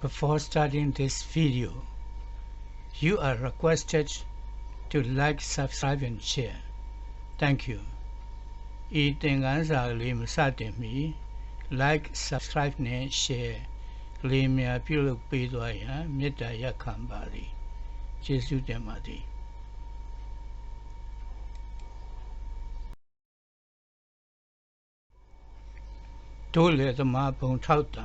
Before starting this video, you are requested to like, subscribe and share. Thank you.ဤသင်ခန်းစာလေးမစတင်မီ like subscribe နဲ့ share လေးများပြုလုပ်ပေးသွားရန်မေတ္တာရက်ခံပါသည်ကျေးဇူးတင်ပါသည်တို့လေသမားဘုံထောက်တံ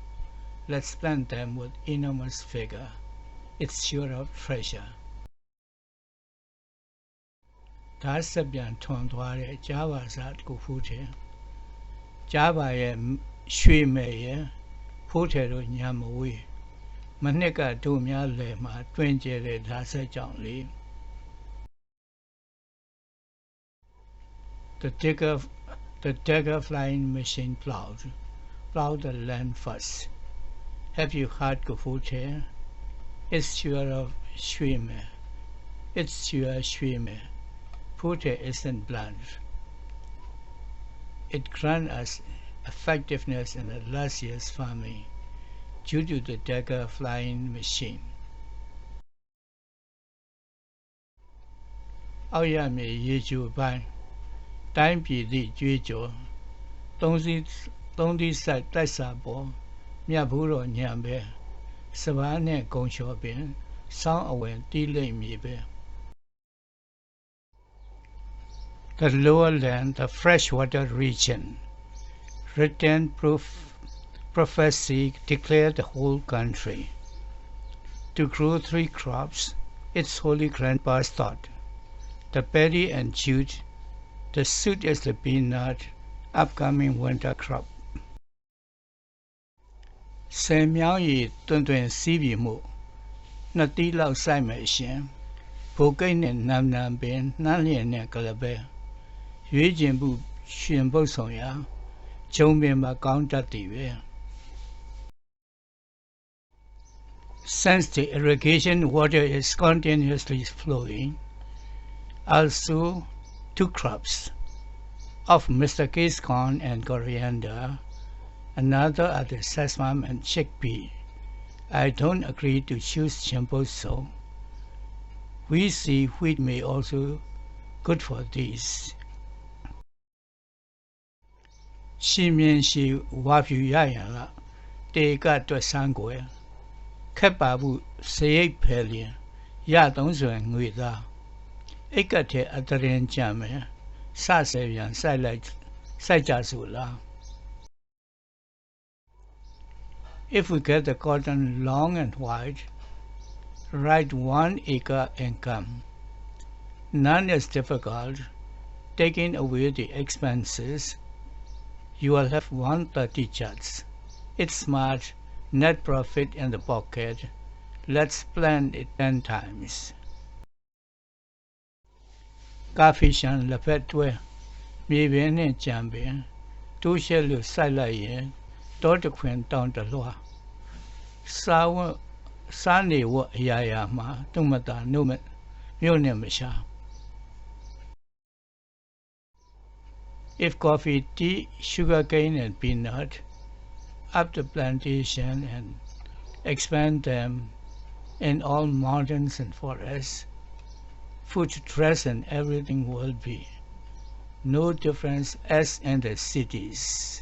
Let's plant them with enormous vigor. It's sure of treasure. ဒါဆက်ပြန်ထွန်သွားတဲ့ကြားပါစာတစ်ခုဖူးတယ်ကြားပါရဲ့ရွှေမဲ့ရဲ့ဖိုးတယ်တို့ညာမဝေးမနှစ်ကတို့များလယ်မှာတွင်ကျဲတဲ့ဒါဆက်ကြောင့်လေ The digger the dagger flying machine plowed plowed the land first Have you heard Gufute? It's sure of Schwimmer. It's sure Schwimmer. Pute isn't blunt. It grants us effectiveness in the last year's farming due to the dagger flying machine. အောက်ရမြေရေချိုပိုင်းတိုင်းပြည်သည့်ကြွေးကြော်သုံးစီသုံးသီးဆိုင်တိုက်စာပေါ် မြတ်ဘူးတော်ညံပဲစပားနဲ့ဂုံလျှော်ပင်စောင်းအဝင်တီးလိမ့်မည်ပဲ The lower land, the freshwater region, written proof prophecy declared the whole country to grow three crops, its holy grandpa's thought. The paddy and jute, the suit is the peanut, upcoming winter crop. ဆယ်မြောင်းရီတွင်တွင်စီးပြီမှုနှစ်တီးလောက်စိုက်မယ်ရှင်ဘိုကိတ်နဲ့နမ်နမ်ပင်နှမ်းလျင်နဲ့ကလပဲရွေးကျင်မှုရှင်ပုတ်ဆောင်ရာဂျုံပင်မှာကောင်းတတ်သည်ပဲ Since the irrigation water is continuously flowing, also two crops of Mr. Case corn and coriander another are the sesame and chickpea. I don't agree to choose chimboso. We see wheat may also good for these. ရှင်းမြင်ရှိဝါဖြူရရန်ကတေကတွက်ဆန်းကွယ်ခက်ပါဘူးစရိတ်ဖယ်လျင်ရသုံးစွန်ငွေသားအိတ်ကတဲ့အတရင်ကြံမယ်စဆယ်ပြန်စိုက်လိုက်စိုက်ကြစို့လား If we get the cotton long and white, write one acre income. None is difficult. Taking away the expenses, you will have 130 chats. It's smart, net profit in the pocket. Let's plan it 10 times. ကာဖီရှန်လက်ဖက်တွဲမြေပင်နဲ့ကြံပင်တိုးရှက်လို့စိုက်လိုက်ရင် down the law. Ma tumata numet. If coffee, tea, sugar cane, and peanut, up the plantation and expand them in all mountains and forests, food, dress and everything will be no difference as in the cities.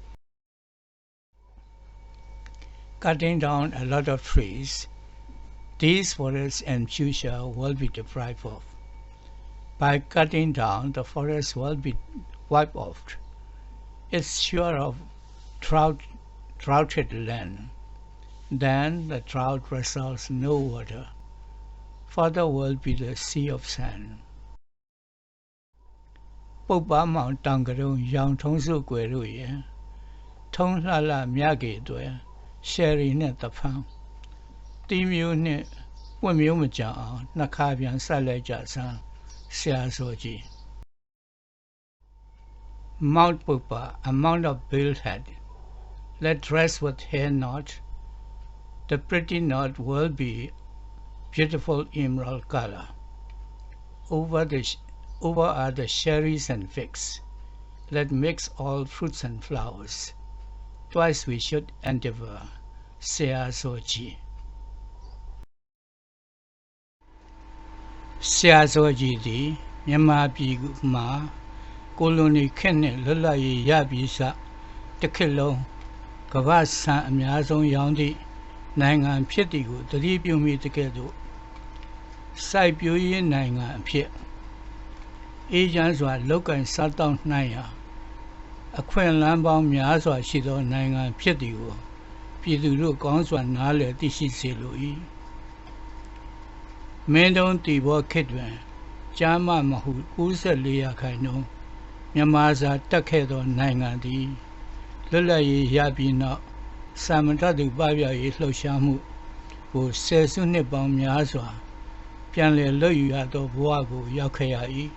cutting down a lot of trees these forests in future will be deprived of by cutting down the forest will be wiped off it's sure of drought droughted land then the drought results no water further will be the sea of sand ပုပ်ပါမောင်တောင်ကရုံရောင်ထုံးစုကွယ်တို့ရဲ့ထုံးလှလှမြကေတွေ ရှယ်ရီနဲ့တဖန်းတီးမျိုးနဲ့ပွင့်မျိုးမကြအောင်နှစ်ခါပြန်ဆက်လိုက်ကြစမ်းဆရာဆိုကြည် Mount Pupa, a mount of build head, let dress with hair knot. The pretty knot will be beautiful emerald color. Over the over are the cherries and figs. Let mix all fruits and flowers. Twice we should endeavor. Sea Soji. ဆရာစောကြီးသည်မြန်မာပြည်မှာကိုလိုနီခက်နဲ့လွတ်လပ်ရေးရပြီးစတစ်ခေတ်လုံးကမ္ဘာဆန်အများဆုံးရောင်းသည့်နိုင်ငံဖြစ်သည်ကိုတတိပြုမိတဲ့ကဲ့သို့စိုက်ပျိုးရေးနိုင်ငံအဖြစ်အေဂျင့်စွာလောက်ကင်စားတောက်နိုင်ရာ အခွင့်အလမ်းပေါင်းများစွာရှိသောနိုင်ငံဖြစ်သည်ကိုပြည်သူတို့ကောင်းစွာနားလည်သိရှိစေလို၏မင်းတုံးတီဘောခေတ်တွင်ကျမ်းမမဟု94ရာခိုင်နှုန်းမြန်မာစာတက်ခဲ့သောနိုင်ငံသည်လွတ်လပ်ရေးရပြီးနောက်စာမတတ်သူပပြရေးလှုပ်ရှားမှုကိုဆယ်စုနှစ်ပေါင်းများစွာ ပြန်လည်လွတ်ယူရသောဘဝကိုရောက်ခဲ့ရ၏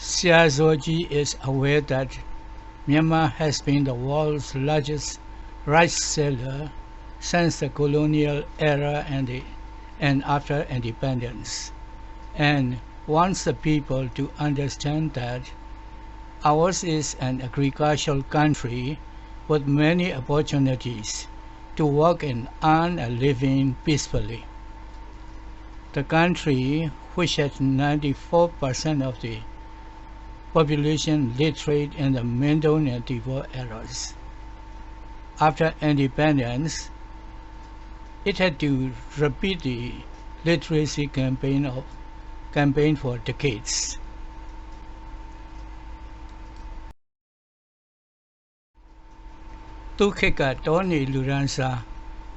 Siazoji is aware that Myanmar has been the world's largest rice seller since the colonial era and, the, and after independence, and wants the people to understand that ours is an agricultural country with many opportunities to work and earn a living peacefully. The country, which has 94% of the population literate in the Mindon and Tivo eras. After independence, it had to repeat the literacy campaign of campaign for decades. ။သူခေတ်ကတောနေလူရန်စာ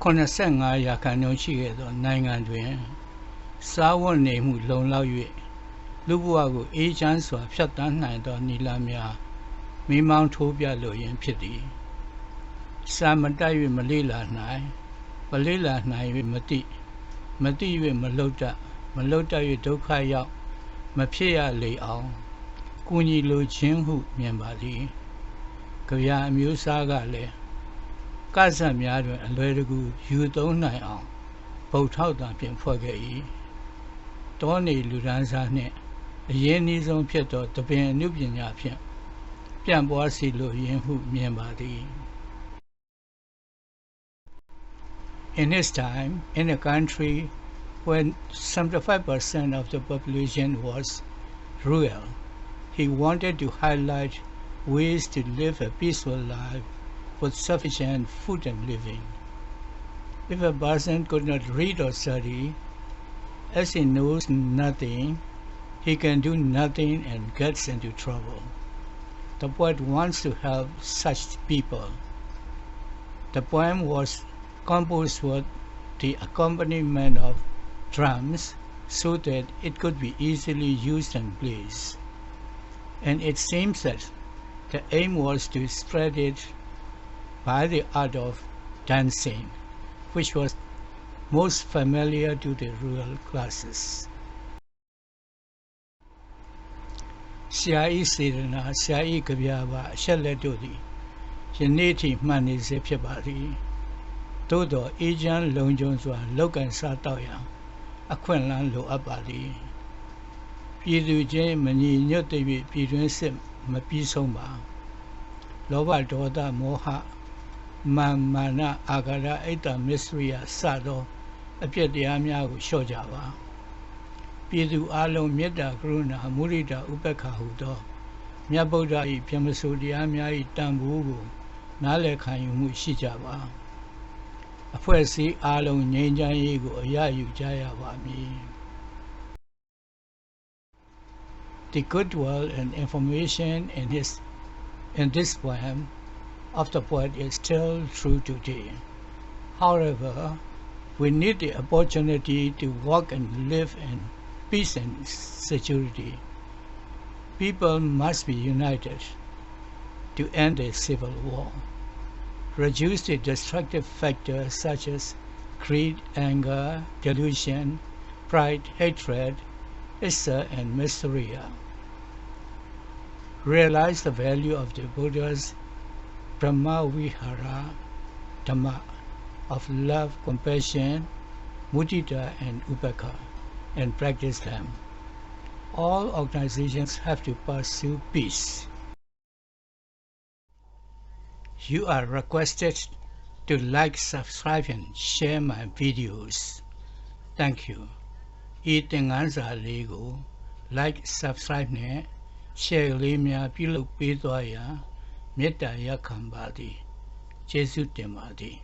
85ရာခိုင်နှုန်းရှိခဲ့သောနိုင်ငံတွင်စားဝတ်နေမှုလုံလောက်၍ လူဘဝကိုအေးချမ်းစွာဖြတ်တန်းနိုင်သောနိလများမိမောင်းထိုးပြလိုရင်းဖြစ်သည်။စာမတိုက်၍မလေးလာနိုင်မလေးလာနိုင်၍မတိမတိ၍မလုတ်တမလုတ်တ၍ဒုက္ခရောက်မဖြစ်ရလေအောင်ကုညီလိုခြင်းဟုမြင်ပါသည်။ကြရာအမျိုးသားကလည်းကဆတ်များတွင် အလွယ်တကူယူသုံးနိုင်အောင်ဗုဒ္ဓထောက်တံဖြင့်ဖွဲ့ခဲ့၏တောနေလူဒန်းစားနှင့် အရင်းနှီးဆုံးဖြစ်သောတပင်အနုပညာဖြင့်ပြန့်ပွားစီလိုရင်းဟုမြင်ပါသည် In his time, in a country when 75% of the population was rural, he wanted to highlight ways to live a peaceful life with sufficient food and living. If a person could not read or study, as he knows nothing, he can do nothing and gets into trouble. The poet wants to help such people. The poem was composed with the accompaniment of drums so that it could be easily used and played. And it seems that the aim was to spread it by the art of dancing, which was most familiar to the rural classes. ဆရာဤစေရနာဆရာဤကြပြပါအဆက်လက်တို့သည်ယနေ့ထိမှန်နေစေဖြစ်ပါသည်သို့သောအေဂျင့်လုံခြုံစွာလောက်ကန်စားတောက်ရန်အခွင့်အလမ်းလိုအပ်ပါသည်ပြည်သူချင်းမညီညွတ်တဲ့၍ပြည်တွင်းစစ်မပြီးဆုံးပါလောဘဒေါသမောဟမာမာနအာဂရအိတ်တမစ္စရိယစသောအပြစ်တရားများကိုလျှော့ကြပါ ပြည်သူအလုံးမေတ္တာကရုဏာမုရိဒာဥပ္ပခာဟုသောမြတ်ဗုဒ္ဓ၏ပြမစိုးတရားများ၏တန်ဖိုးကိုနားလည်ခံယူမှုရှိကြပါအဖွဲ့အစည်းအလုံးငြိမ်းချမ်းရေးကိုအရယူကြရပါမည် The goodwill and information in his in this poem of the poet is still true today. However, we need the opportunity to work and live in peace and security. People must be united to end the civil war, reduce the destructive factors such as greed, anger, delusion, pride, hatred, issa, and mysterious. Realize the value of the Buddha's Brahma Vihara Dhamma of love, compassion, mudita, and upekha and practice them. All organizations have to pursue peace. You are requested to like, subscribe, and share my videos. Thank you. ဤသင်ခန်းစာလေးကို like, subscribe နဲ့ share လေးများပြုလုပ်ပေးသွားရန်မေတ္တာရက်ခံပါသည်ကျေးဇူးတင်ပါသည်